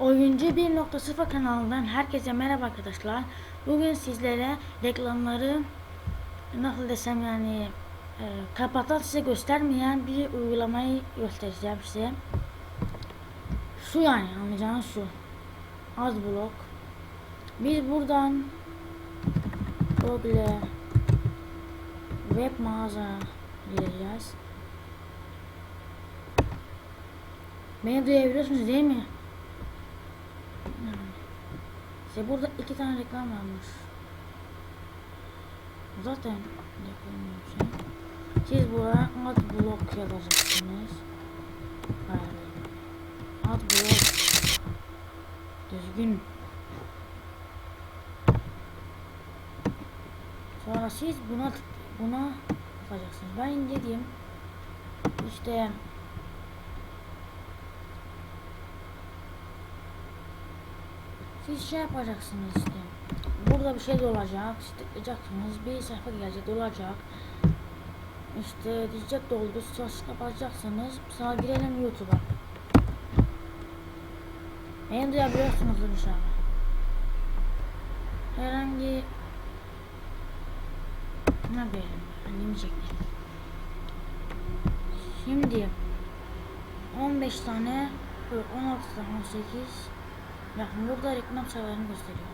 Oyuncu 1.0 kanalından herkese merhaba arkadaşlar. Bugün sizlere reklamları nasıl desem yani e, kapatan size göstermeyen bir uygulamayı göstereceğim size. Şu yani anlayacağınız şu. Adblock. Biz buradan Google web mağaza gireceğiz. Beni duyabiliyorsunuz değil mi? İşte burada iki tane reklam varmış. Zaten reklam yok şey. Siz buraya adblock yazacaksınız. Hayır. Adblock. Düzgün. Sonra siz buna buna basacaksınız. Ben indireyim. İşte Siz şey yapacaksınız işte. Burada bir şey de olacak. Tıklayacaksınız. Bir sayfa gelecek olacak. İşte diyecek doldu. Söz kapatacaksınız. Sonra girelim YouTube'a. Beni duyabiliyorsunuzdur inşallah. Herhangi ne verelim? Annemi çekti. Şimdi 15 tane yok 16 tane 18 Bakın burada reklam sayılarını gösteriyor.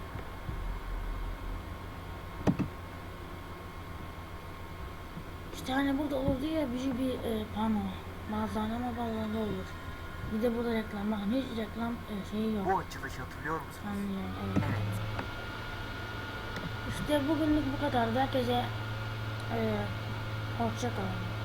İşte hani burada oldu ya büyük bir e, pano. Bazılarında ama bazılarında olur. Bir de burada reklam. Bakın hiç reklam e, şeyi yok. Bu açılışı hatırlıyor musunuz? Anlıyorum, evet. Evet. İşte bugünlük bu kadar. Herkese e, hoşça kalın.